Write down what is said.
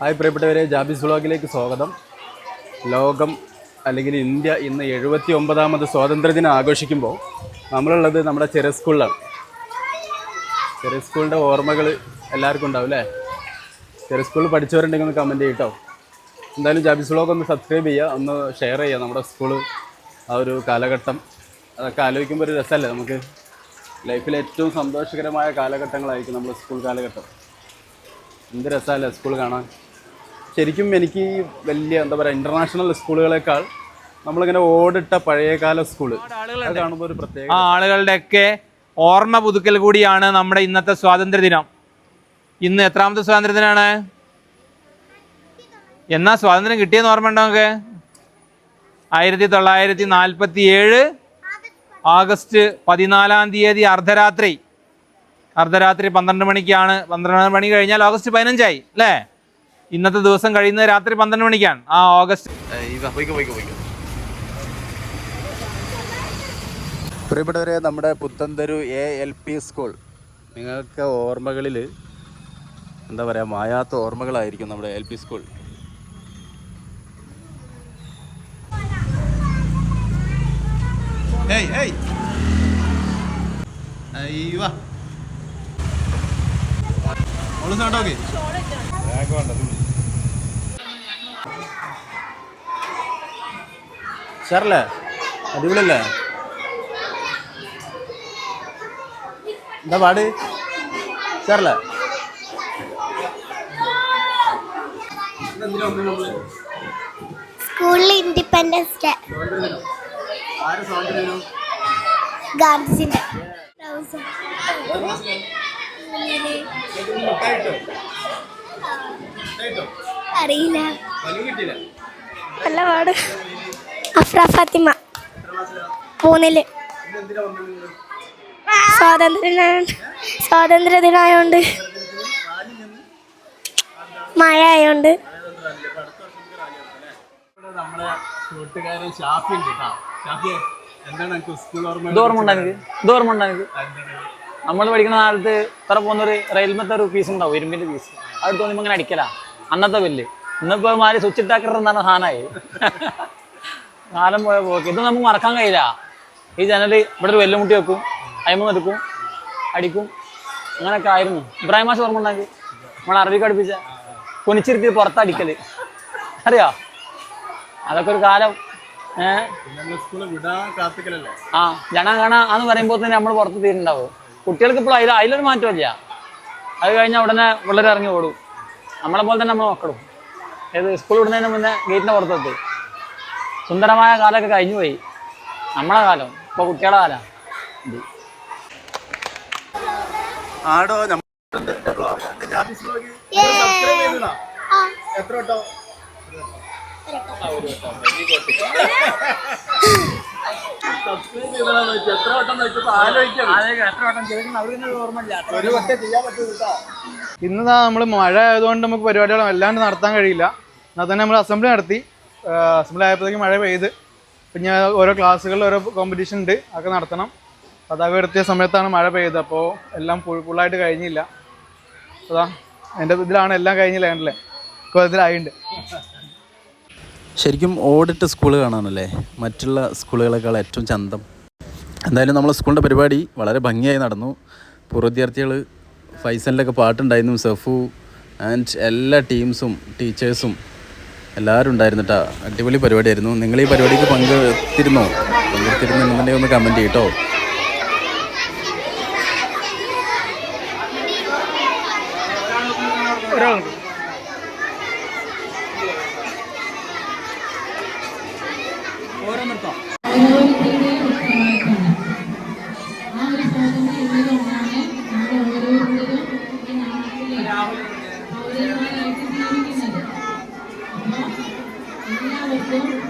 Hi പ്രിയപ്പെട്ടവരെ ജാബിസ് വ്ളോഗിലേക്ക് സ്വാഗതം. ലോകം അല്ലെങ്കിൽ ഇന്ത്യ ഇന്ന് എഴുപത്തി ഒമ്പതാമത് സ്വാതന്ത്ര്യദിനം ആഘോഷിക്കുമ്പോൾ നമ്മളുള്ളത് നമ്മുടെ ചെറിയ സ്കൂളിലാണ്. ചെറിയ സ്കൂളിന്റെ ഓർമ്മകൾ എല്ലാവർക്കും ഉണ്ടാവും അല്ലേ? ചെറിയ സ്കൂളിൽ പഠിച്ചവരുണ്ടെങ്കിൽ ഒന്ന് കമന്റ് ചെയ്യട്ടോ. എന്തായാലും ജാബിസ് വ്ളോഗ് ഒന്ന് സബ്സ്ക്രൈബ് ചെയ്യുക ഒന്ന് ഷെയർ ചെയ്യുക. നമ്മുടെ സ്കൂൾ ആ ഒരു കാലഘട്ടം അതൊക്കെ ആലോചിക്കുമ്പോൾ ഒരു രസമല്ലേ നമുക്ക്? ലൈഫിൽ ഏറ്റവും സന്തോഷകരമായ കാലഘട്ടങ്ങളായിരിക്കും നമ്മുടെ സ്കൂൾ കാലഘട്ടം. എന്ത് രസമല്ലേ സ്കൂൾ കാണാൻ? ശരിക്കും എനിക്ക് വലിയ എന്താ പറയുക ഇന്റർനാഷണൽ സ്കൂളുകളെക്കാൾ നമ്മളിങ്ങനെ ഓടിട്ട പഴയകാല സ്കൂൾ. കാണുമ്പോൾ ഒരു പ്രത്യേക ആ ആളുകളുടെയൊക്കെ ഓർമ്മ പുതുക്കൽ കൂടിയാണ് നമ്മുടെ ഇന്നത്തെ സ്വാതന്ത്ര്യ ദിനം ഇന്ന് എത്രാമത്തെ സ്വാതന്ത്ര്യ ദിനമാണ് എന്നാ സ്വാതന്ത്ര്യം കിട്ടിയെന്ന് ഓർമ്മ ഉണ്ടോ നമുക്ക്? ആയിരത്തി തൊള്ളായിരത്തി നാൽപ്പത്തി ഏഴ് ആഗസ്റ്റ് പതിനാലാം തീയതി അർദ്ധരാത്രി. അർദ്ധരാത്രി പന്ത്രണ്ട് മണിക്കാണ്. പന്ത്രണ്ട് മണി കഴിഞ്ഞാൽ ഓഗസ്റ്റ് പതിനഞ്ചായി അല്ലേ? ഇന്നത്തെ ദിവസം കഴിയുന്നത് രാത്രി പന്ത്രണ്ട് മണിക്കാണ്. ആ ഓഗസ്റ്റ്. പ്രിയപ്പെട്ടവരെ നമ്മുടെ Puthantharu A L P school നിങ്ങൾക്ക് ഓർമ്മകളിൽ എന്താ പറയുക മായാത്ത ഓർമ്മകളായിരിക്കും നമ്മുടെ എൽ പി സ്കൂൾ ഏയ് ഏയ്. അയ്യോ മോൾ സൗണ്ട് വേണ്ടത് സാറല്ലേ? അടിപൊളിയല്ലേ? എന്താ പാട്? സാറല്ലേ? സ്കൂളിൽ ഇൻഡിപെൻഡൻസ് ഡേ. ഗാന്ധിജിന്റെ. അറിയില്ല. നല്ല പാട്. അഫ്ര ഫാത്തിമ. മൂന്നിൽ. സ്വാതന്ത്ര്യ സ്വാതന്ത്ര്യ ദിനമായോണ്ട് മഴ ആയോണ്ട്. ഷാഫി ഉണ്ട് കേട്ടോ. ഷാഫി എന്താണ് എനിക്ക് സ്കൂൾ ഓർമ്മ ഓർമ്മ ഉണ്ടോ ഇത് ഓർമ്മ ഉണ്ടോ എനിക്ക് നമ്മൾ പഠിക്കുന്ന കാലത്ത് ഇത്ര പോകുന്നൊരു റെയിൽമത്തെ ഒരു പീസ് ഉണ്ടാവും ഇരുമ്പിന്റെ പീസ് അത് തോന്നുമ്പോൾ ഇങ്ങനെ അടിക്കലാ. അന്നത്തെ ബില്ല് ഇന്നിപ്പോ മാറി സ്വിച്ച് ഇട്ടാക്കറെന്നാണ് സാധനമായി കാലം പോയ പോക്ക്. ഇത് നമുക്ക് മറക്കാൻ കഴിയില്ല. ഈ ജനൽ ഇവിടെ ഒരു വെല്ലുമുട്ടി വെക്കും അയിമ എടുക്കും അടിക്കും. അങ്ങനെയൊക്കെ ആയിരുന്നു. ഇബ്രാഹിം മാഷ് ഓർമ്മ ഉണ്ടെങ്കിൽ നമ്മൾ അറബിക്ക് അടുപ്പിച്ച കുനിച്ചിരുത്തി പുറത്തടിക്കൽ അറിയോ? അതൊക്കെ ഒരു കാലം ഏഹ് ആ ജന കാണാന്ന് പറയുമ്പോൾ തന്നെ നമ്മൾ പുറത്ത് തീരുണ്ടാവും കുട്ടികൾക്ക് ഇപ്പോൾ അതിൽ അതിലൊരു മാറ്റമില്ല അത് കഴിഞ്ഞാൽ ഉടനെ പിള്ളേർ ഇറങ്ങി ഓടും. നമ്മളെ പോലെ തന്നെ നമ്മൾ മക്കളും. ഏത് സ്കൂൾ വിടുന്നതിന് മുന്നേ ഗേറ്റിന്റെ പുറത്തെത്തി. സുന്ദരമായ കാലമൊക്കെ കഴിഞ്ഞു പോയി. നമ്മളെ കാലം ഇപ്പോൾ കുട്ടികളുടെ കാലം. ആടോ എത്ര വട്ടോ. സബ്സ്ക്രൈബ് ആലോചിക്കാം ഒരു ഇന്ന് നമ്മൾ മഴ ആയതുകൊണ്ട് നമുക്ക് പരിപാടികൾ വല്ലാണ്ട് നടത്താൻ കഴിയില്ല. എന്നാൽ തന്നെ നമ്മൾ അസംബ്ലി നടത്തി. അസംബ്ലി ആയപ്പോഴത്തേക്കും മഴ പെയ്ത്. പിന്നെ ഓരോ ക്ലാസ്സുകളിൽ ഓരോ കോമ്പറ്റീഷൻ ഉണ്ട്. അതൊക്കെ നടത്തണം. പതാക ഉയർത്തിയ സമയത്താണ് മഴ പെയ്തത്. അപ്പോൾ എല്ലാം ഫുൾ ഫുള്ളായിട്ട് കഴിഞ്ഞില്ല. അതാ എന്റെ ഇതിലാണ് എല്ലാം കഴിഞ്ഞില്ല കണ്ടില്ലേ? ഇതിലായിട്ടുണ്ട് ശരിക്കും ഓടിട്ട് സ്കൂൾ കാണാനല്ലേ? മറ്റുള്ള സ്കൂളുകളെക്കാൾ ഏറ്റവും ചന്തം. എന്തായാലും നമ്മളെ സ്കൂളിന്റെ പരിപാടി വളരെ ഭംഗിയായി നടന്നു. പൂർവ വിദ്യാർത്ഥികൾ ഫൈസലിലൊക്കെ പാട്ടുണ്ടായിരുന്നു സഫു ആൻഡ് എല്ലാ ടീംസും ടീച്ചേഴ്സും എല്ലാവരും ഉണ്ടായിരുന്നു കേട്ടോ അടിപൊളി പരിപാടിയായിരുന്നു. നിങ്ങൾ ഈ പരിപാടിക്ക് പങ്കെടുത്തിരുന്നോ? പങ്കെടുത്തിരുന്നുണ്ടെങ്കിൽ ഒന്ന് കമന്റ് ചെയ്യട്ടോ ഓരോന്നിർത്താം രാഹുൽ. എല്ലാവർക്കും